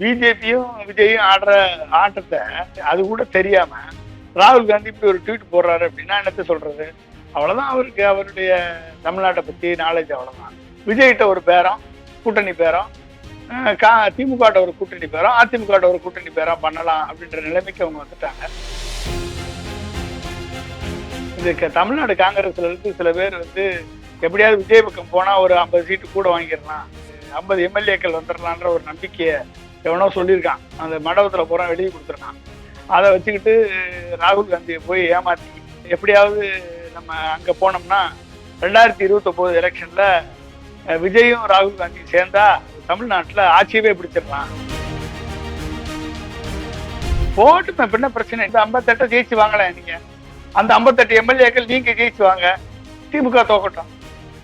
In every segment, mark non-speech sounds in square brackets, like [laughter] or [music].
பிஜேபியும் விஜயும் ஆடுற ஆட்டத்தை அது கூட தெரியாம ராகுல் காந்தி இப்படி ஒரு ட்வீட் போடுறாரு அப்படின்னா என்னத்த சொல்றது? அவ்வளவுதான் அவருக்கு அவருடைய தமிழ்நாட்டை பத்தி நாலேஜ் அவ்வளவுதான். விஜய்கிட்ட ஒரு பேரம் கூட்டணி பேரம் கா திமுக ஒரு கூட்டணி பேரம் அதிமுக ஒரு கூட்டணி பேரம் பண்ணலாம் அப்படின்ற நிலைமைக்கு அவங்க வந்துட்டாங்க. இதுக்கு தமிழ்நாடு காங்கிரஸ்ல இருந்து சில பேர் வந்து எப்படியாவது விஜய் பக்கம் போனா ஒரு ஐம்பது சீட்டு கூட வாங்கிடலாம். ஐம்பது எம்எல்ஏக்கள் வந்துடலான்ற ஒரு நம்பிக்கையை எவனோ சொல்லியிருக்கான். அந்த மண்டபத்தில் பூரா வெளியே கொடுத்துருக்கான். அதை வச்சுக்கிட்டு ராகுல் காந்தியை போய் ஏமாத்தி எப்படியாவது நம்ம அங்கே போனோம்னா ரெண்டாயிரத்தி இருபத்தொம்போது எலெக்ஷனில் விஜயும் ராகுல் காந்தியும் சேர்ந்தா தமிழ்நாட்டில் ஆட்சியவே பிடிச்சிடலாம். போட்டு பின்ன பிரச்சனை. இந்த ஐம்பத்தெட்டை ஜெயிச்சு வாங்கலாம் நீங்க. அந்த ஐம்பத்தெட்டு எம்எல்ஏக்கள் நீங்க ஜெயிச்சு வாங்க. திமுக தோக்கட்டும்.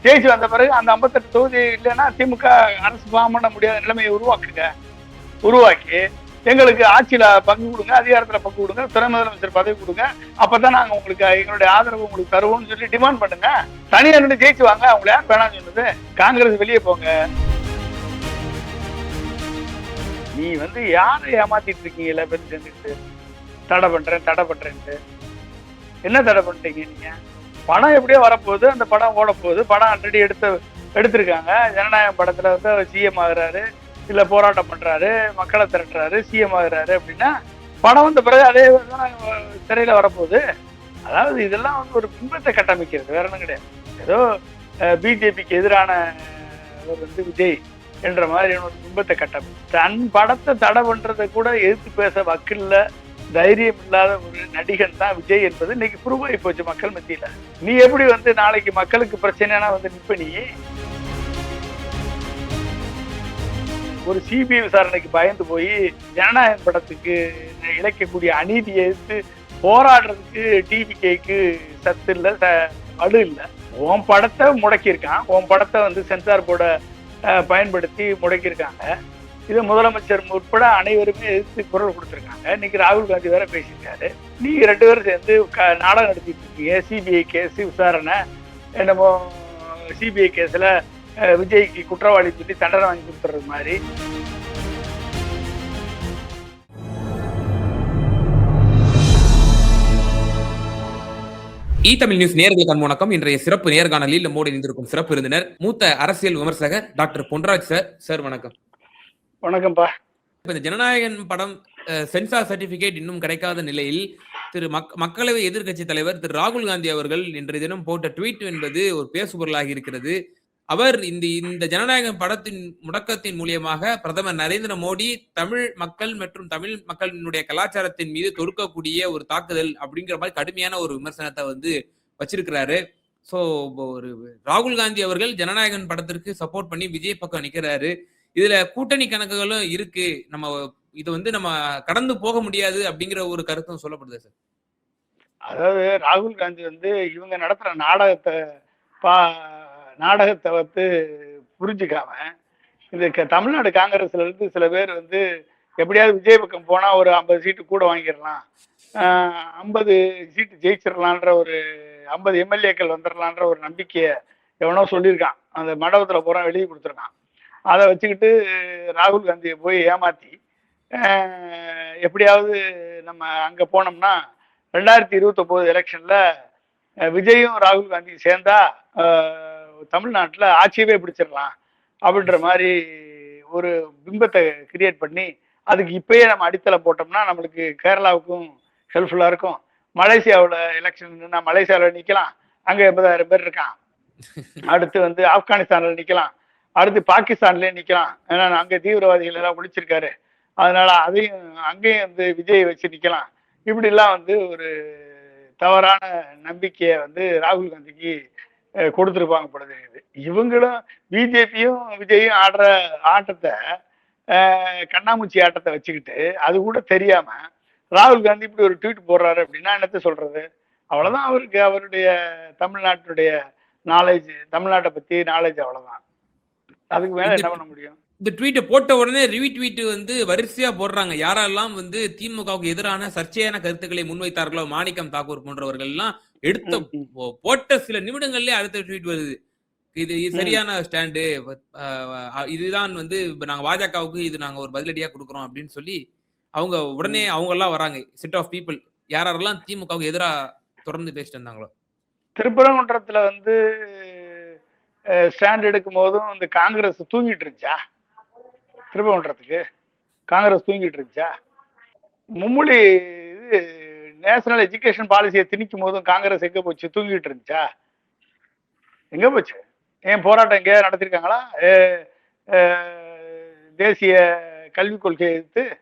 ஜெயிச்சு வந்த பிறகு அந்த ஐம்பத்தெட்டு தொகுதி இல்லைன்னா திமுக அரசு ஃபார்ம் பண்ண முடியாத நிலைமையை உருவாக்குங்க. உருவாக்கி எங்களுக்கு ஆட்சியில பங்கு கொடுங்க அதிகாரத்துல பங்கு கொடுங்க துணை முதலமைச்சர் பதவி கொடுங்க. அப்பதான் நாங்க உங்களுக்கு எங்களுடைய ஆதரவு உங்களுக்கு தருவோம்னு சொல்லி டிமாண்ட் பண்ணுங்க. தனியார் நின்று ஜெயிச்சு வாங்க அவங்கள யார் வேணாம்னு சொன்னது? காங்கிரஸ் வெளியே போங்க. நீ வந்து யாரை ஏமாத்திட்டு இருக்கீங்கல்ல பேர் சேர்ந்துக்கிட்டு தடை பண்றேன் தடை பண்றேன்ட்டு. என்ன தடை பண்ணிட்டீங்க நீங்க? படம் எப்படியோ வரப்போகுது அந்த படம் ஓட போகுது படம் ஆல்ரெடி எடுத்து எடுத்திருக்காங்க. ஜனநாயகம் படத்துல வந்து அவர் சிஎம் ஆகுறாரு. இல்ல போராட்டம் பண்றாரு மக்களை திரட்டுறாரு சிஎம் ஆகுறாரு அப்படின்னா படம் வந்த பிறகு அதே தான் திரையில வரப்போகுது. அதாவது இதெல்லாம் வந்து ஒரு பிம்பத்தை கட்டமைக்கிறது வேற ஒன்றும் கிடையாது. ஏதோ பிஜேபிக்கு எதிரான அவர் வந்து விஜய் என்ற மாதிரி ஒரு பிம்பத்தை கட்டமைச்சு தன் படத்தை தடை பண்றதை கூட எதிர்த்து பேச வக்கில்ல தைரியம் இல்லாத ஒரு நடிகன் தான் விஜய் என்பது இன்னைக்கு ப்ரூவ் ஆகி போச்சு மக்கள் மத்தியில. நீ எப்படி வந்து நாளைக்கு மக்களுக்கு பிரச்சனைனா வந்து நிற்ப நீ? ஒரு சிபிஐ விசாரணைக்கு பயந்து போய் ஜனநாயகம் படத்துக்கு இழைக்கக்கூடிய அநீதியை எதிர்த்து போராடுறதுக்கு டிவிகேக்கு சத்து இல்லை ச- வலு இல்லை. உன் படத்தை முடக்கியிருக்கான். உன் படத்தை வந்து சென்சார் போர்டை பயன்படுத்தி முடக்கியிருக்காங்க. இதை முதலமைச்சர் உட்பட அனைவருமே எதிர்த்து குரல் கொடுத்துருக்காங்க. இன்னைக்கு ராகுல் காந்தி வேற பேசியிருக்காரு. நீங்க ரெண்டு பேரும் சேர்ந்து க- நாடகம் நடத்திட்டு இருக்கீங்க. சிபிஐ கேஸ் விசாரணை என்னமோ சிபிஐ கேஸில் விஜய்க்கு குற்றவாளி சொல்லி தண்டனை வாங்கி கொடுத்துறது மாதிரி. இ தமிழ் நியூஸ் நேர்களுக்கு வணக்கம். இன்றைய சிறப்பு நேர்காணலில் நம்மோடு இணைந்திருக்கும் சிறப்பு விருந்தினர் மூத்த அரசியல் விமர்சகர் டாக்டர் பொன்ராஜ் சார். சார் வணக்கம். வணக்கம்ப்பா. இந்த ஜனநாயகன் படம் சென்சார் சர்டிபிகேட் இன்னும் கிடைக்காத நிலையில் திரு மக் மக்களவை எதிர்க்கட்சி தலைவர் திரு ராகுல் காந்தி அவர்கள் இன்றைய தினம் போட்ட ட்வீட் என்பது ஒரு பேசுபொருளாகி இருக்கிறது. அவர் இந்த இந்த ஜனநாயகம் படத்தின் முடக்கத்தின் மூலியமாக பிரதமர் நரேந்திர மோடி தமிழ் மக்கள் மற்றும் தமிழ் மக்களினுடைய கலாச்சாரத்தின் மீது தொடுக்கக்கூடிய ஒரு தாக்குதல் அப்படிங்கிற மாதிரி கடுமையான ஒரு விமர்சனத்தை வந்து வச்சிருக்கிறாரு. ஸோ ஒரு ராகுல் காந்தி அவர்கள் ஜனநாயகன் படத்திற்கு சப்போர்ட் பண்ணி விஜய் பக்கம் நிற்கிறாரு இதுல கூட்டணி கணக்குகளும் இருக்கு. நம்ம இது வந்து நம்ம கடந்து போக முடியாது அப்படிங்கிற ஒரு கருத்தும் சொல்லப்படுது சார். அதாவது ராகுல் காந்தி வந்து இவங்க நடத்துற நாடகத்தை பா நாடகத்தை வந்து புரிஞ்சுக்காம இந்த தமிழ்நாடு காங்கிரஸ்ல இருந்து சில பேர் வந்து எப்படியாவது விஜய் பக்கம் போனா ஒரு ஐம்பது சீட்டு கூட வாங்கிடலாம். ஐம்பது சீட்டு ஜெயிச்சிடலான்ற ஒரு ஐம்பது எம்எல்ஏக்கள் வந்துடலான்ற ஒரு நம்பிக்கையை எவனோ சொல்லியிருக்கான். அந்த மண்டபத்தில் பூரா வெளியே கொடுத்துருக்கான். அதை வச்சுக்கிட்டு ராகுல் காந்தியை போய் ஏமாத்தி எப்படியாவது நம்ம அங்கே போனோம்னா ரெண்டாயிரத்தி இருபத்தொம்போது எலெக்ஷனில் விஜயும் ராகுல் காந்தியும் சேர்ந்தா தமிழ்நாட்டுல ஆட்சியவே பிடிச்சிடலாம் அப்படின்ற மாதிரி ஒரு பிம்பத்தை கிரியேட் பண்ணி அதுக்கு இப்பயே நம்ம அடித்தளம் போட்டோம்னா நம்மளுக்கு கேரளாவுக்கும் ஹெல்ப்ஃபுல்லா இருக்கும். மலேசியாவில் எலெக்ஷன் மலேசியாவில் நிக்கலாம். அங்க எண்பதாயிரம் பேர் இருக்கான். [laughs] அடுத்து வந்து ஆப்கானிஸ்தான்ல நிக்கலாம். அடுத்து பாகிஸ்தான்லயே நிக்கலாம். ஏன்னா அங்க தீவிரவாதிகள் எல்லாம் ஒழிச்சிருக்காரு. அதனால அதையும் அங்கேயும் வந்து விஜய் வச்சு நிக்கலாம். இப்படி எல்லாம் வந்து ஒரு தவறான நம்பிக்கையை வந்து ராகுல் காந்திக்கு கொடுத்திருப்பாங்க போல தெரியுது. இவங்களும் பிஜேபியும் விஜயும் ஆடுற ஆட்டத்தை கண்ணாமூச்சி ஆட்டத்தை வச்சுக்கிட்டு அது கூட தெரியாம ராகுல் காந்தி இப்படி ஒரு ட்வீட் போடுறாரு அப்படின்னா என்னத்த சொல்றது? அவ்வளவுதான் அவருக்கு அவருடைய தமிழ்நாட்டுடைய நாலேஜ் தமிழ்நாட்டை பத்தி நாலேஜ் அவ்வளவுதான். அதுக்கு மேல என்ன பண்ண முடியும்? இந்த ட்வீட்டை போட்ட உடனே ரீட்வீட் வந்து வரிசையா போடுறாங்க. யாரெல்லாம் வந்து திமுகவுக்கு எதிரான சர்ச்சையான கருத்துக்களை முன்வைத்தார்களோ மாணிக்கம் தாக்கூர் போன்றவர்கள் எல்லாம் எடுத்த போட்ட சில நிமிடங்கள்லயே அடுத்த ட்வீட் வருது. இது. சரியான ஸ்டாண்டு இதுதான் வந்து இப்ப நாங்க பாஜகவுக்கு இது நாங்க ஒரு பதிலடியா கொடுக்குறோம் அப்படின்னு சொல்லி அவங்க உடனே அவங்க எல்லாம் வராங்க. செட் ஆஃப் பீப்புள் யார் யாரெல்லாம் திமுகவுக்கு எதிரா தொடர்ந்து பேசிட்டு இருந்தாங்களோ திருப்பரங்குன்றத்துல வந்து ஸ்டாண்ட் எடுக்கும் போதும் இந்த காங்கிரஸ் தூங்கிட்டு இருந்துச்சா? திருப்பரங்குன்றத்துக்கு காங்கிரஸ் தூங்கிட்டு இருந்துச்சா? மும்மொழி இது நேஷனல் எஜுகேஷன் பாலிசியை திணிக்கும் போதும் காங்கிரஸ் எங்க போச்சு? தூங்கிட்டு இருந்துச்சா? எங்க போச்சு? ஏன் போராட்டம் எங்கேயாவது நடத்திருக்காங்களா? ஏ, தேசிய கல்விக் கொள்கையை எதிர்த்து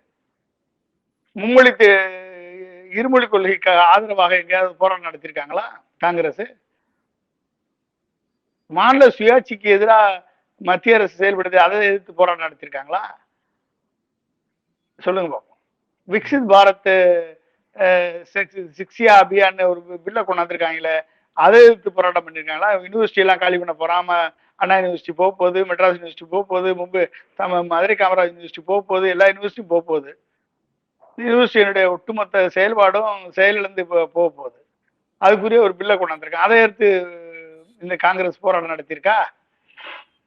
மும்மொழி தே- இருமொழி கொள்கைக்கு ஆதரவாக எங்கேயாவது போராட்டம் நடத்திருக்காங்களா காங்கிரஸ்? மாநில சுயாட்சிக்கு எதிராக மத்திய அரசு செயல்படுது அதை எதிர்த்து போராட்டம் நடத்திருக்காங்களா சொல்லுங்க பாப்போம். விக்சித் பாரத் சிக்ஸியா அபியான் ஒரு பில்லை கொண்டாந்துருக்காங்களே அதை எதிர்த்து போராட்டம் பண்ணியிருக்காங்களா? யூனிவர்சிட்டி எல்லாம் காலி பண்ண போறாம அண்ணா யூனிவர்சிட்டி போக போகுது மெட்ராஸ் யூனிவர்சிட்டி போக போகுது மும்பை தம மதுரை காமராஜ் யூனிவர்சிட்டி போக போகுது எல்லா யூனிவர்சிட்டியும் போக போகுது. யூனிவர்சிட்டியினுடைய ஒட்டுமொத்த செயல்பாடும் செயலிழந்து இப்போ போக போகுது. அதுக்குரிய ஒரு பில்லை கொண்டாந்துருக்கேன். அதை எடுத்து இந்த காங்கிரஸ் போராட்டம் நடத்தியிருக்கா?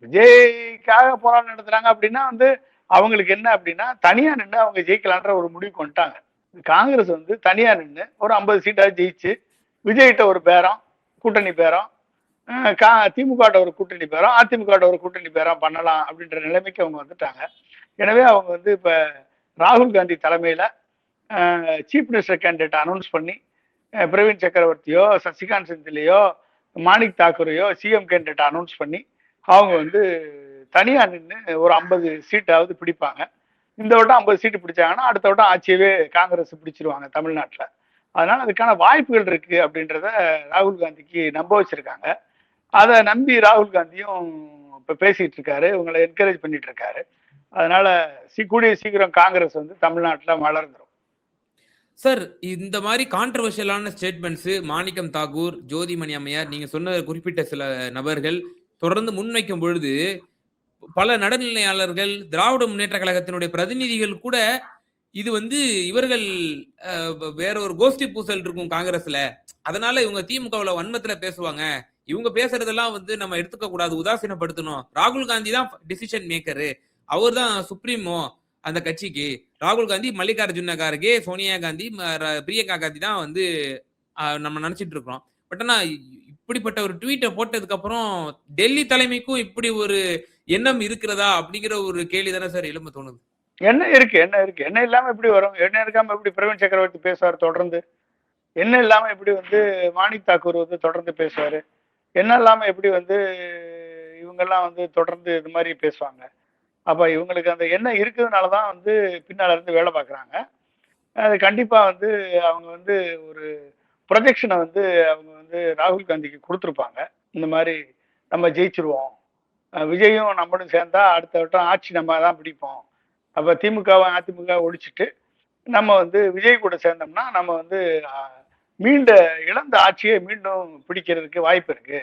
விஜய்க்காக போராட்டம் நடத்துறாங்க அப்படின்னா வந்து அவங்களுக்கு என்ன அப்படின்னா தனியா நின்று அவங்க ஜெயிக்கலான்ற ஒரு முடிவுக்கு வந்துட்டாங்க. காங்கிரஸ் வந்து தனியா நின்று ஒரு ஐம்பது சீட்டாக ஜெயிச்சு விஜய்கிட்ட ஒரு பேரம் கூட்டணி பேரம் கா திமுகட்ட ஒரு கூட்டணி பேரம் அதிமுகட்ட ஒரு கூட்டணி பேரம் பண்ணலாம் அப்படின்ற நிலைமைக்கு அவங்க வந்துட்டாங்க. எனவே அவங்க வந்து இப்போ ராகுல் காந்தி தலைமையில் சீஃப் மினிஸ்டர் கேண்டிடேட் அனௌன்ஸ் பண்ணி பிரவீன் சக்கரவர்த்தியோ சசிகாந்த் செந்திலையோ மாணிக் தாக்கூரையோ சிஎம் கேண்டிடேட் அனௌன்ஸ் பண்ணி அவங்க வந்து தனியா நின்று ஒரு ஐம்பது சீட்டாவது பிடிப்பாங்க. இந்த வட்டம் ஐம்பது சீட்டு பிடிச்சாங்கன்னா அடுத்த வட்டம் ஆட்சியவே காங்கிரஸ் பிடிச்சிருவாங்க தமிழ்நாட்டில். அதனால அதுக்கான வாய்ப்புகள் இருக்கு அப்படின்றத ராகுல் காந்திக்கு நம்ப வச்சிருக்காங்க. அதை நம்பி ராகுல் காந்தியும் இப்போ பேசிட்டு இருக்காரு இவங்களை என்கரேஜ் பண்ணிட்டு இருக்காரு. அதனால கூடிய சீக்கிரம் காங்கிரஸ் வந்து தமிழ்நாட்டில் வளர்ந்துரும். சார் இந்த மாதிரி கான்ட்ரவர்ஷியலான ஸ்டேட்மெண்ட்ஸ் மாணிக்கம் தாகூர் ஜோதிமணி அம்மையார் நீங்க சொன்ன குறிப்பிட்ட சில நபர்கள் தொடர்ந்து முன்வைக்கும் பொழுது பல நடுநிலையாளர்கள் திராவிட முன்னேற்ற கழகத்தினுடைய பிரதிநிதிகள் கூட இது வந்து இவர்கள் வேற ஒரு கோஷ்டி பூசல் இருக்கும் காங்கிரஸ்ல. அதனால இவங்க திமுகவுல வன்மத்துல பேசுவாங்க. இவங்க பேசுறதெல்லாம் வந்து நம்ம எடுத்துக்க கூடாது உதாசீனப்படுத்தணும். ராகுல் காந்தி தான் டிசிஷன் மேக்கரு அவர் தான் சுப்ரீமோ அந்த கட்சிக்கு. ராகுல் காந்தி மல்லிகார்ஜுன கார்கே சோனியா காந்தி பிரியங்கா காந்தி தான் வந்து நம்ம நினைச்சிட்டு இருக்கிறோம். பட் ஆனா இப்படிப்பட்ட ஒரு ட்வீட்டை போட்டதுக்கு அப்புறம் டெல்லி தலைமைக்கும் இப்படி ஒரு எண்ணம் இருக்கிறதா அப்படிங்கிற ஒரு கேள்வி தானே சார் எழும்ப தோணுது. என்ன இருக்கு என்ன இருக்கு? என்ன இல்லாம எப்படி வரும்? என்ன இருக்காம எப்படி பிரவீன் சக்கரவர்த்தி பேசுவார் தொடர்ந்து? என்ன இல்லாம எப்படி வந்து மாணிக் தாக்கூர் வந்து தொடர்ந்து பேசுவாரு? என்ன இல்லாம எப்படி வந்து இவங்கெல்லாம் வந்து தொடர்ந்து இது மாதிரி பேசுவாங்க? அப்ப இவங்களுக்கு அந்த எண்ணம் இருக்கிறதுனால தான் வந்து பின்னால இருந்து வேலை பார்க்குறாங்க. அது கண்டிப்பா வந்து அவங்க வந்து ஒரு ப்ரொஜெக்ஷனை வந்து அவங்க வந்து ராகுல் காந்திக்கு கொடுத்துருப்பாங்க. இந்த மாதிரி நம்ம ஜெயிச்சிருவோம். விஜயும் நம்மளும் சேர்ந்தா அடுத்த வட்டம் ஆட்சி நம்ம தான் பிடிப்போம். அப்போ திமுகவை அதிமுக ஒழிச்சிட்டு நம்ம வந்து விஜய் கூட சேர்ந்தோம்னா நம்ம வந்து மீண்ட இழந்த ஆட்சியை மீண்டும் பிடிக்கிறதுக்கு வாய்ப்பு இருக்கு.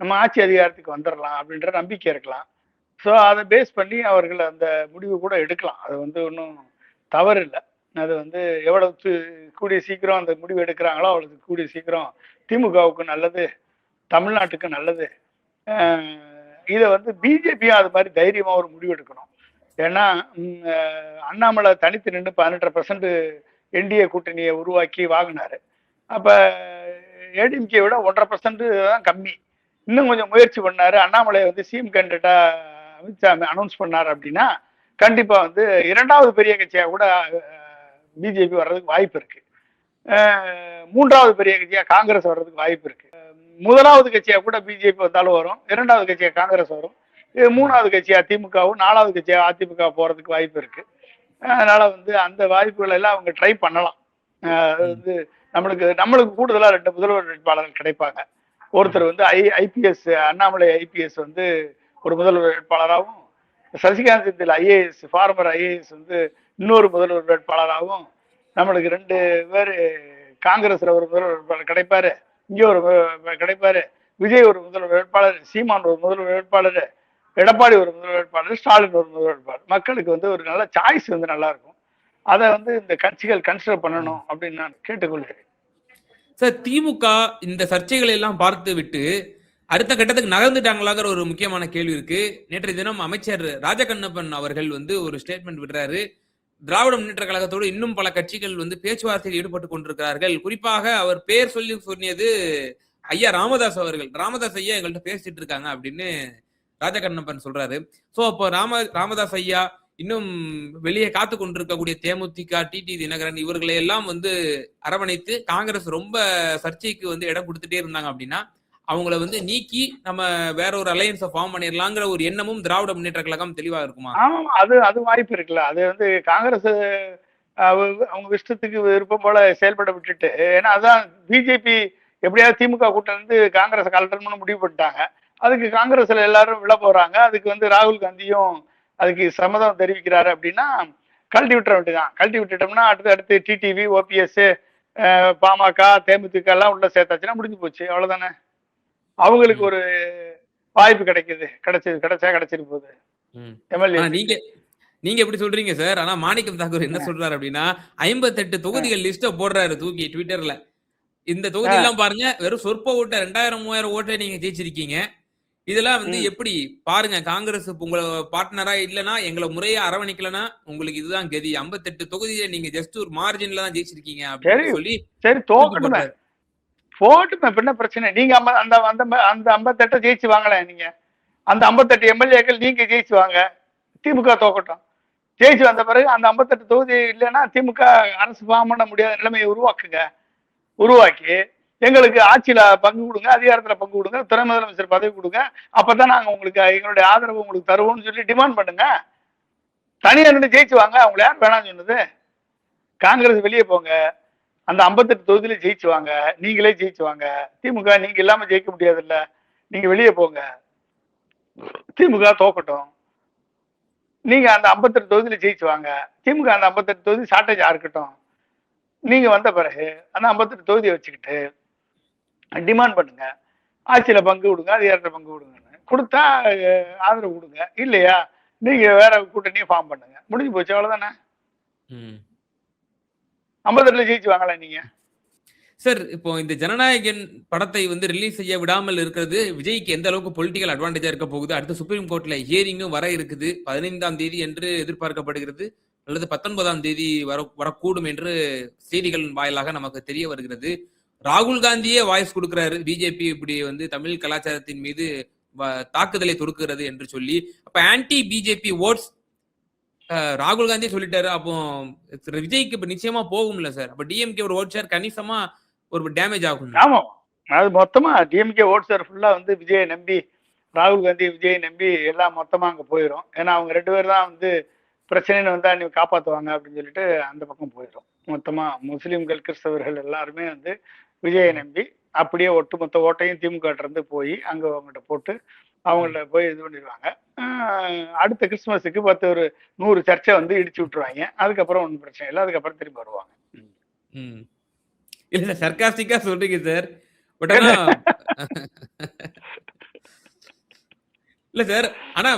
நம்ம ஆட்சி அதிகாரத்துக்கு வந்துடலாம் அப்படின்ற நம்பிக்கை இருக்கலாம். ஸோ அதை பேஸ் பண்ணி அவர்கள் அந்த முடிவு கூட எடுக்கலாம். அது வந்து ஒன்றும் தவறு இல்லை அது வந்து எவ்வளவு கூடிய சீக்கிரம் அந்த முடிவு எடுக்கிறாங்களோ அவ்வளவு கூடிய சீக்கிரம் திமுகவுக்கு நல்லது தமிழ்நாட்டுக்கு நல்லது. இதை வந்து பிஜேபியும் அது மாதிரி தைரியமாக ஒரு முடிவு எடுக்கணும். ஏன்னா அண்ணாமலை தனித்து நின்று பதினெட்டரை பர்சன்ட் என்டிஏ கூட்டணியை உருவாக்கி வாங்கினார். அப்போ ஏடிஎம்கே விட ஒன்றரை பர்சன்ட் தான் கம்மி. இன்னும் கொஞ்சம் முயற்சி பண்ணார். அண்ணாமலை வந்து சிஎம் கேண்டிடேட்டாக அமித்ஷா அனௌன்ஸ் பண்ணார் அப்படின்னா கண்டிப்பாக வந்து இரண்டாவது பெரிய கட்சியாக கூட பிஜேபி வர்றதுக்கு வாய்ப்பு இருக்கு. மூன்றாவது பெரிய கட்சியா காங்கிரஸ் வர்றதுக்கு வாய்ப்பு இருக்கு. முதலாவது கட்சியா கூட பிஜேபி வந்தாலும் வரும். இரண்டாவது கட்சியா காங்கிரஸ் வரும். மூணாவது கட்சியா திமுகவும் நாலாவது கட்சியா அதிமுக போறதுக்கு வாய்ப்பு இருக்கு. அதனால வந்து அந்த வாய்ப்புகள் எல்லாம் அவங்க ட்ரை பண்ணலாம். அது வந்து நம்மளுக்கு நம்மளுக்கு கூடுதலாக ரெண்டு முதல்வர் வேட்பாளர்கள் கிடைப்பாங்க. ஒருத்தர் வந்து ஐ ஐபிஎஸ் அண்ணாமலை ஐபிஎஸ் வந்து ஒரு முதல்வர் வேட்பாளராகவும் Sasikanth Senthil IAS former IAS வந்து இன்னொரு முதல்வர் வேட்பாளராகவும் நம்மளுக்கு ரெண்டு பேர் காங்கிரஸில் ஒரு முதல்வர் வேட்பாளர் கிடைப்பார் இங்கே ஒரு கிடைப்பார் விஜய் ஒரு முதல்வர் வேட்பாளர் சீமான் ஒரு முதல்வர் வேட்பாளர் எடப்பாடி ஒரு முதல்வர் வேட்பாளர் ஸ்டாலின் ஒரு முதல்வர் வேட்பாளர். மக்களுக்கு வந்து ஒரு நல்ல சாய்ஸ் வந்து நல்லா இருக்கும். அதை வந்து இந்த கட்சிகள் கன்சிடர் பண்ணணும் அப்படின்னு நான் கேட்டுக்கொள்கிறேன். சார் திமுக இந்த சர்ச்சைகளை எல்லாம் பார்த்து விட்டு அடுத்த கட்டத்துக்கு நகர்ந்துட்டாங்களாங்கிற ஒரு முக்கியமான கேள்வி இருக்கு. நேற்றைய தினம் அமைச்சர் ராஜகண்ணப்பன் அவர்கள் வந்து ஒரு ஸ்டேட்மெண்ட் விடுறாரு. திராவிட முன்னேற்ற கழகத்தோடு இன்னும் பல கட்சிகள் வந்து பேச்சுவார்த்தையில் ஈடுபட்டு கொண்டிருக்கிறார்கள். குறிப்பாக அவர் பேர் சொல்லி சொன்னியது ஐயா ராமதாஸ் அவர்கள். ராமதாஸ் ஐயா எங்கள்கிட்ட பேசிட்டு இருக்காங்க அப்படின்னு ராஜகண்ணப்பன் சொல்றாரு. சோ அப்போ ராம ராமதாஸ் ஐயா இன்னும் வெளியே காத்து கொண்டிருக்கக்கூடிய தேமுதிக டிடி தினகரன் இவர்களை எல்லாம் வந்து அரவணைத்து காங்கிரஸ் ரொம்ப சர்ச்சைக்கு வந்து இடம் கொடுத்துட்டே இருந்தாங்க அப்படின்னா அவங்கள வந்து நீக்கி நம்ம வேற ஒரு அலையன்ஸை ஃபார்ம் பண்ணிடலாங்கிற ஒரு எண்ணமும் திராவிட முன்னேற்ற கழகம் தெளிவா இருக்குமா? ஆமா அது அது வாய்ப்பு இருக்குல்ல. அது வந்து காங்கிரஸ் அவங்க இஷ்டத்துக்கு விருப்பம் போல செயல்பட விட்டுட்டு. ஏன்னா அதான் பிஜேபி எப்படியாவது திமுக கூட்டம் இருந்து காங்கிரஸ் கலட்டணும்னு முடிவு பண்ணிட்டாங்க. அதுக்கு காங்கிரஸ்ல எல்லாரும் விழ போறாங்க. அதுக்கு வந்து ராகுல் காந்தியும் அதுக்கு சம்மதம் தெரிவிக்கிறாரு அப்படின்னா கழட்டி விட்டுற வேண்டியதான் கழட்டி விட்டுட்டோம்னா அடுத்து அடுத்து டிடிவி ஓபிஎஸ் பாமக தேமுதிக எல்லாம் உள்ள சேர்த்தாச்சுன்னா முடிஞ்சு போச்சு. அவ்வளவுதானே? அவங்களுக்கு ஒரு வாய்ப்பு கிடைக்குது. கிடைச்சது கிடைச்சா போகுது. ம். எம்எல்ஏ நீங்க நீங்க எப்படி சொல்றீங்க சார்? ஆனா மாணிக்கம் தாக்கூர் என்ன சொல்றாரு அப்படின்னா ஐம்பத்தெட்டு தொகுதிகள் லிஸ்ட போடுறாரு தூக்கி ட்விட்டர்ல இந்த தொகுதி எல்லாம் பாருங்க வெறும் சொற்ப ஓட்ட ரெண்டாயிரம் மூவாயிரம் ஓட்டை நீங்க ஜெயிச்சிருக்கீங்க. இதெல்லாம் வந்து. எப்படி பாருங்க காங்கிரஸ் உங்களை பார்ட்னரா இல்லனா எங்களை முறையா அரவணைக்கலனா உங்களுக்கு இதுதான் கதி. 58 தொகுதியை நீங்க ஜஸ்ட் ஒரு மார்ஜின்ல தான் ஜெயிச்சிருக்கீங்க அப்படின்னு. சொல்லி சரி தூக்கி தோக்கட்டுமே போட்டாரு. போட்டுமே என்ன பிரச்சனை? நீங்க அம்ப- அந்த அந்த அந்த ஐம்பத்தெட்டை ஜெயிச்சு வாங்கலாம் நீங்க. அந்த ஐம்பத்தெட்டு எம்எல்ஏக்கள் நீங்க ஜெயிச்சு வாங்க. திமுக தோக்கட்டும். ஜெயிச்சு வந்த பிறகு அந்த ஐம்பத்தெட்டு தொகுதி இல்லைன்னா திமுக அரசு ஃபார்ம் பண்ண முடியாத நிலைமையை உருவாக்குங்க. உருவாக்கி எங்களுக்கு ஆட்சியில பங்கு கொடுங்க அதிகாரத்துல பங்கு கொடுங்க துணை முதலமைச்சர் பதவி கொடுங்க. அப்பதான் நாங்க உங்களுக்கு எங்களுடைய ஆதரவு உங்களுக்கு தருவோம்னு சொல்லி டிமாண்ட் பண்ணுங்க. தனியாக நின்று ஜெயிச்சு வாங்க. அவங்கள யார் வேணாம்னு சொன்னது? காங்கிரஸ் வெளியே போங்க. அந்த ஐம்பத்தெட்டு தொகுதியில ஜெயிச்சு வாங்க நீங்களே ஜெயிச்சு வாங்க திமுக நீங்க இல்லாம ஜெயிக்க முடியாதுல்ல. நீங்க வெளியே போங்க. திமுக தோக்கட்டும். நீங்க அந்த ஐம்பத்தெட்டு தொகுதியில ஜெயிச்சு வாங்க திமுக அந்த ஐம்பத்தெட்டு தொகுதி ஷார்டேஜா இருக்கட்டும். நீங்க வந்த பிறகு அந்த ஐம்பத்தெட்டு தொகுதியை வச்சுக்கிட்டு டிமாண்ட் பண்ணுங்க. ஆட்சியில பங்கு கொடுங்க அதிகாரத்துல பங்கு கொடுங்கன்னு கொடுத்தா ஆதரவு கொடுங்க. இல்லையா? நீங்க வேற கூட்டணியை ஃபார்ம் பண்ணுங்க. முடிஞ்சு போச்சு அவ்வளவுதானே? ம். ஐம்பத்தெட்டுல ஜெயிச்சு வாங்கல நீங்க. சார் இப்போ இந்த ஜனநாயகன் படத்தை வந்து ரிலீஸ் செய்ய விடாமல் இருக்கிறது விஜய்க்கு எந்த அளவுக்கு பொலிட்டிக்கல் அட்வான்டேஜா இருக்க போகுது அடுத்து சுப்ரீம் கோர்ட்ல ஹியரிங்கும் வர இருக்குது பதினைந்தாம் தேதி என்று எதிர்பார்க்கப்படுகிறது அல்லது பத்தொன்பதாம் தேதி வர வரக்கூடும் என்று செய்திகள் வாயிலாக நமக்கு தெரிய வருகிறது. ராகுல் காந்தியே வாய்ஸ் கொடுக்கிறாரு பிஜேபி இப்படி வந்து தமிழ் கலாச்சாரத்தின் மீது வ- தாக்குதலை தொடுக்கிறது என்று சொல்லி. அப்ப ஆன்டி பிஜேபி ஓட்ஸ் ராகுல் காந்தி சொல்லிட்டாரு. அப்போ விஜய்க்கு இப்ப நிச்சயமா போகும்ல சார். அப்ப டிஎம்கே ஒரு ஓட் ஷேர் கணிசமா ஒரு டேமேஜ் ஆகும் ஆமா. அது மொத்தமா டிஎம்கே ஓட்ஸர் ஃபுல்லா வந்து விஜயை நம்பி ராகுல் காந்தி விஜயை நம்பி எல்லாம் மொத்தமா அங்க போயிடும் ஏன்னா அவங்க ரெண்டு பேர் தான் வந்து பிரச்சனைன்னு வந்தா நீ காப்பாத்துவாங்க அப்படின்னு சொல்லிட்டு அந்த பக்கம் போயிடும் மொத்தமா முஸ்லிம்கள் கிறிஸ்தவர்கள் எல்லாருமே வந்து விஜயை நம்பி அப்படியே ஒட்டுமொத்த ஓட்டையும் திமுக இருந்து போய் அங்க அவங்ககிட்ட போட்டு அவங்கள்ட்ட போய் இது பண்ணிடுவாங்க. அடுத்த கிறிஸ்துமஸுக்கு பத்து ஒரு நூறு சர்ச்சை வந்து இடிச்சு விட்டுருவாங்க. அதுக்கப்புறம் ஒன்றும் பிரச்சனை இல்லை. அதுக்கப்புறம் திரும்பி வருவாங்க. ம். இல்ல சார் சர்க்காஸ்டிக்கா சொல்றீங்க சார் பட் ஆனா இல்ல சார் ஆனா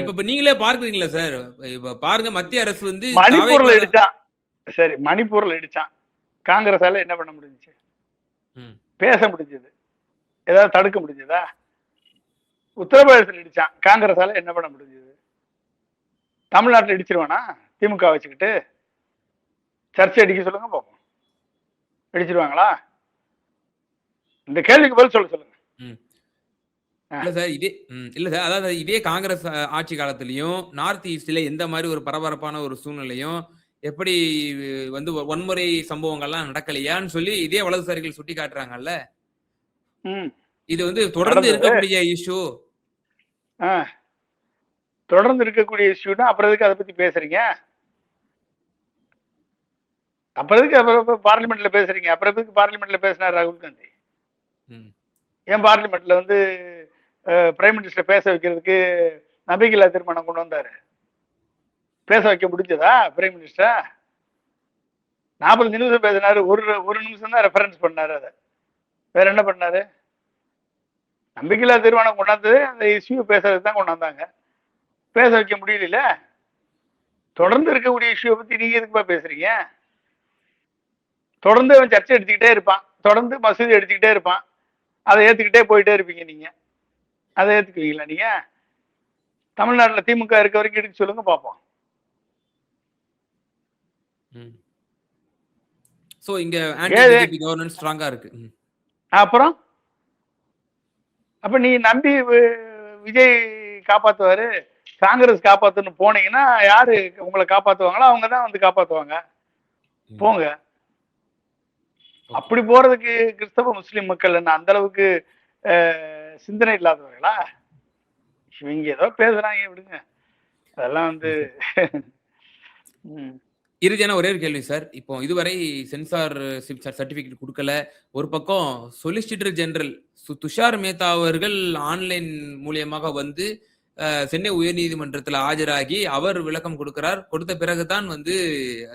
இப்ப நீங்களே பார்க்கறீங்களா சார் இப்ப பாருங்க மத்திய அரசு வந்து மணிப்பூர்ல இடிச்சான். சரி மணிப்பூர்ல இடிச்சான். காங்கிரஸால என்ன பண்ண முடிஞ்சுச்சு? ம். பேச முடிஞ்சது. ஏதாவது தடுக்க முடிஞ்சதா? உத்தரப்பிரதேசத்துல இடிச்சான் காங்கிரஸால என்ன பண்ண முடிஞ்சது? தமிழ்நாட்டுல இடிச்சிருவானா? திமுக வச்சுக்கிட்டு சர்ச்சை அடிக்க சொல்லுங்க பார்ப்போம். இடிச்சிருவாங்களா? இந்த கேள்விக்கு பதில் சொல்ல சொல்லுங்க. இல்ல சார் இதே இல்ல சார் அதாவது இதே காங்கிரஸ் ஆட்சி காலத்திலயும் நார்த் ஈஸ்ட்ல எந்த மாதிரி ஒரு பரபரப்பான ஒரு சூழ்நிலையும் எப்படி வந்து வன்முறை சம்பவங்கள்லாம் நடக்கலையான்னு சொல்லி இதே வலதுசாரிகள் சுட்டி காட்டுறாங்கல்ல ம். இது வந்து தொடர்ந்து. இருக்கக்கூடிய இஷ்யூ ஆ. தொடர்ந்து இருக்கக்கூடிய இஷ்யூனா அப்புறம் எதுக்கு அதை பத்தி பேசுறீங்க? அப்புறம் எதுக்கு அப்புறம் பார்லிமெண்ட்ல பேசுறீங்க? அப்புறம் எதுக்கு பார்லிமெண்ட்ல பேசினார் ராகுல் காந்தி? ஏன் பார்லிமெண்ட்ல வந்து பிரைம் மினிஸ்டர் பேச வைக்கிறதுக்கு நம்பிக்கையில்லா தீர்மானம் கொண்டு வந்தாரு? பேச வைக்க முடிஞ்சதா பிரைம் மினிஸ்டர் நாற்பது நிமிஷம் பேசினாரு ஒரு ஒரு நிமிஷம் தான் ரெஃபரன்ஸ் பண்ணாரு அதை. வேற என்ன பண்ணாரு? நம்பிக்கையில்லா தீர்மானம் கொண்டாந்து அந்த இஷ்யூ பேசுறதுக்கு தான் கொண்டாந்தாங்க. பேச வைக்க முடியல தொடர்ந்து இருக்கக்கூடிய இஷ்யூ பத்தி நீங்க எதுக்குப்பா பேசுறீங்க? தொடர்ந்து அவன் சர்ச்சை எடுத்துக்கிட்டே இருப்பான். தொடர்ந்து மசூதி எடுத்துக்கிட்டே இருப்பான். அதை ஏத்துக்கிட்டே போயிட்டே இருப்பீங்க நீங்க. அதை ஏத்துக்குவீங்களா நீங்க? தமிழ்நாட்டுல திமுக இருக்க வரைக்கும் எடுக்க சொல்லுங்க பார்ப்போம். சோ இங்க ஆன்டி ஏது? பிஜேபி கவர்னன்ஸ் ஸ்ட்ராங்கா இருக்கு. அப்புறம்? அப்ப நீ நம்பி விஜய் காப்பாத்துவாரு காங்கிரஸ் காப்பாத்துன்னு போனீங்கன்னா யாரு உங்களை காப்பாத்துவாங்களோ அவங்க தான் வந்து காப்பாத்துவாங்க. போங்க. அப்படி போறதுக்கு கிறிஸ்தவ முஸ்லிம் மக்கள் என்ன அந்த அளவுக்கு சிந்தனை இல்லாதவர்களா? இவங்க ஏதோ பேசுறாங்க விடுங்க அதெல்லாம் வந்து. இறுதியான ஒரே ஒரு கேள்வி சார். இப்போ இதுவரை சென்சார் சர்டிபிகேட் கொடுக்கல. ஒரு பக்கம் சொலிசிட்டர் ஜெனரல் சு- துஷார் மேத்தா அவர்கள் ஆன்லைன் மூலியமாக வந்து சென்னை உயர்நீதிமன்றத்தில் ஆஜராகி அவர் விளக்கம் கொடுக்கிறார். கொடுத்த பிறகுதான் வந்து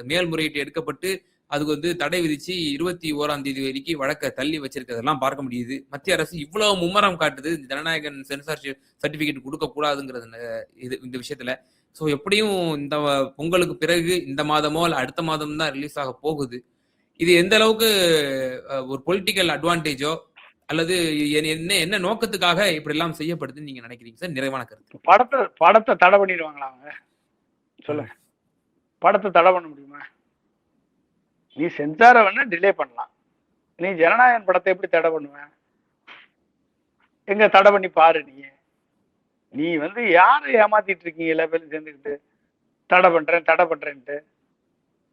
மேல்முறையீட்டு எடுக்கப்பட்டு அதுக்கு வந்து தடை விதிச்சு இருபத்தி ஓராம் தேதி வரைக்கும் வழக்க தள்ளி வச்சிருக்கிறதெல்லாம் பார்க்க முடியுது. மத்திய அரசு இவ்வளவு மும்முரம் காட்டுது இந்த ஜனநாயகன் சென்சார்ஷிப் சர்டிபிகேட் கொடுக்க கூடாதுங்கிறது இது இந்த விஷயத்துல. ஸோ எப்படியும் இந்த பொங்கலுக்கு பிறகு இந்த மாதமோ இல்லை அடுத்த மாதம் தான் ரிலீஸ் ஆக போகுது. இது எந்த அளவுக்கு ஒரு பொலிட்டிக்கல் அட்வான்டேஜோ அல்லது என்ன என்ன- என்ன நோக்கத்துக்காக இப்படி எல்லாம் செய்யப்படுதுன்னு நீங்க நினைக்கிறீங்க சார்? நிறைவான கருத்து. படத்தை படத்தை தடை பண்ணிடுவாங்களா அவங்க? சொல்லுங்க. படத்தை தடை பண்ண முடியுமா? நீ சென்சாரை வேணா டிலே பண்ணலாம். நீ ஜனநாயகன் படத்தை எப்படி தடை பண்ணுவேன் எங்க தடை பண்ணி பாரு நீ. நீ வந்து யாரை ஏமாத்திட்டு இருக்கீங்க எல்லா பேரும் சேர்ந்துக்கிட்டு? தடை பண்றேன் தடை பண்றேன்ட்டு.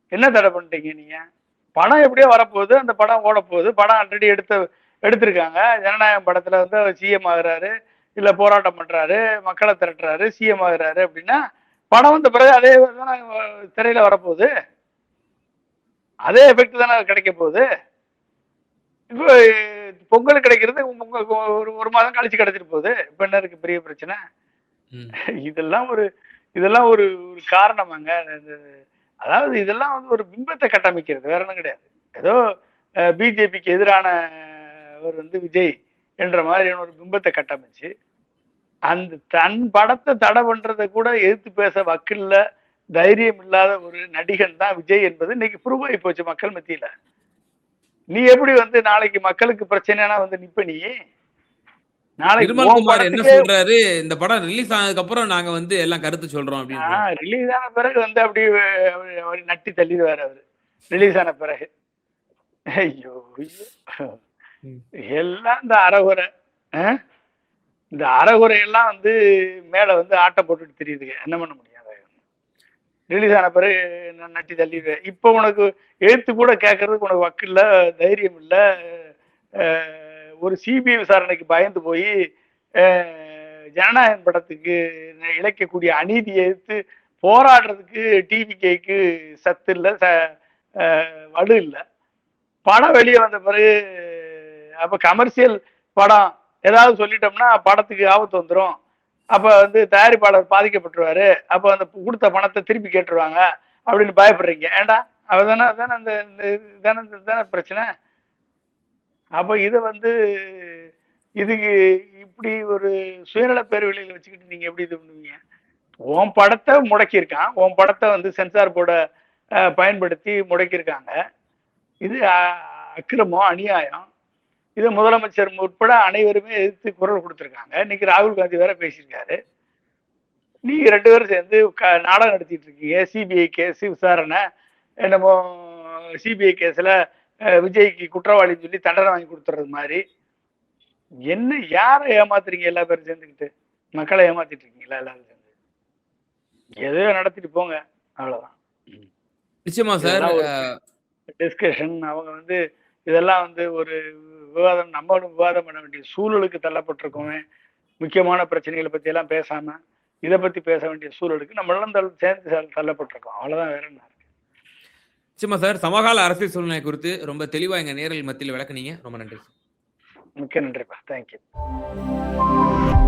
என்ன தடை பண்ணிட்டீங்க நீங்க? படம் எப்படியோ வரப்போகுது அந்த படம் ஓட போகுது படம் ஆல்ரெடி எடுத்து எடுத்திருக்காங்க. ஜனநாயகம் படத்துல வந்து அவர் சிஎம் ஆகுறாரு. இல்ல போராட்டம் பண்றாரு மக்களை திரட்டுறாரு சிஎம் ஆகுறாரு அப்படின்னா படம் வந்த பிறகு அதே திரையில வரப்போகுது. அதே எஃபெக்ட் தானே கிடைக்க போகுது? இப்போ பொங்கல் கிடைக்கிறது ஒரு ஒரு மாதம் கழிச்சு கிடைச்சிட்டு போகுது. இப்ப என்ன இருக்கு? பெரிய பிரச்சனை. இதெல்லாம் ஒரு இதெல்லாம் ஒரு ஒரு காரணமாங்க. அதாவது இதெல்லாம் வந்து ஒரு பிம்பத்தை கட்டமைக்கிறது. வேற ஒன்றும் கிடையாது. ஏதோ பிஜேபிக்கு எதிரான ஒரு வந்து விஜய் என்ற மாதிரியான ஒரு பிம்பத்தை கட்டமைச்சு அந்த தன் படத்தை தடை பண்றதை கூட எதிர்த்து பேச வக்கில்ல. தைரியம் இல்லாத ஒரு நடிகன் தான் விஜய் என்பது இன்னைக்கு ப்ரூவ் ஆகி போச்சு மக்கள் மத்தியில. நீ எப்படி வந்து நாளைக்கு மக்களுக்கு பிரச்சனைனா வந்து நிப்ப நீ? நாளைக்கு என்ன சொல்றாரு? இந்த படம் ரிலீஸ் ஆனதுக்கு அப்புறம் நாங்க வந்து எல்லாம் கருத்து சொல்றோம் அப்படின்னு ரிலீஸ் ஆன பிறகு வந்து அவரு நட்டி தள்ளிடுவாரு அவரு. ரிலீஸ் ஆன பிறகு. ஐயோ. எல்லாம் இந்த அறகுறை? இந்த அறகுறை எல்லாம் வந்து மேல வந்து ஆட்டை போட்டுட்டு தெரியுதுங்க. என்ன பண்ண முடியாது ரிலீஸ் ஆன பிறகு நான் நட்டி தள்ளிடுவேன். இப்போ உனக்கு எழுத்து கூட கேட்கறதுக்கு உனக்கு வக்கு இல்லை தைரியம் இல்லை. ஒரு சிபிஐ விசாரணைக்கு பயந்து போய் ஜனநாயகன் படத்துக்கு இழைக்கக்கூடிய அநீதியை எதிர்த்து போராடுறதுக்கு டிவிகேக்கு சத்து இல்லை ச வலு இல்லை. படம் வெளியே வந்த பிறகு அப்போ கமர்ஷியல் படம் ஏதாவது சொல்லிட்டோம்னா படத்துக்கு ஆபத்து வந்துடும் அப்ப வந்து தயாரிப்பாளர் பாதிக்கப்பட்டுருவாரு. அப்ப அந்த கொடுத்த பணத்தை திருப்பி கேட்டுருவாங்க அப்படின்னு பயப்படுறீங்க. ஏண்டா? அவதானே தானே அந்த தானே இதானே இதுதானே பிரச்சனை? அப்ப இதை வந்து இதுக்கு இப்படி ஒரு சுயநல பேர்வழியில வச்சுக்கிட்டு நீங்க எப்படி இது பண்ணுவீங்க? உன் படத்தை முடக்கியிருக்கான். உன் படத்தை வந்து சென்சார் போர்டை பயன்படுத்தி முடக்கியிருக்காங்க. இது அ- அக்கிரமம் அநியாயம்? இதை முதலமைச்சர் உட்பட அனைவருமே எதிர்த்து குரல் கொடுத்துருக்காங்க. இன்னைக்கு ராகுல் காந்தி வேற பேசியிருக்காரு. நீங்க ரெண்டு பேரும் சேர்ந்து க- நாடகம் நடத்திட்டு இருக்கீங்க. சிபிஐ கேஸ் விசாரணை என்னமோ சிபிஐ கேஸ்ல விஜய்க்கு குற்றவாளின்னு சொல்லி தண்டனை வாங்கி கொடுத்துறது மாதிரி. என்ன யாரை ஏமாத்துறீங்க எல்லா பேரும் சேர்ந்துக்கிட்டு? மக்களை ஏமாத்திட்டு இருக்கீங்களா எல்லாரும் சேர்ந்து? எதையோ நடத்திட்டு போங்க. அவ்வளவுதான். நிச்சயமா சார் டிஸ்கஷன் அவங்க வந்து இதெல்லாம் வந்து ஒரு விவாதம் நம்மளும் விவாதம் பண்ண வேண்டிய சூழலுக்கு தள்ளப்பட்டிருக்கோமே. முக்கியமான பிரச்சனைகளை பத்தி எல்லாம் பேசாம இதை பத்தி பேச வேண்டிய சூழலுக்கு நம்மளாம் தள்ள- சேர்ந்து தள்ள- தள்ளப்பட்டிருக்கோம். அவ்வளவுதான் வேற என்ன நிச்சயமா சார் சமகால அரசியல் சூழ்நிலை குறித்து ரொம்ப தெளிவா எங்க நேரல் மத்தியில் விளக்குனீங்க. ரொம்ப நன்றி மிக்க நன்றிப்பா. தேங்க்யூ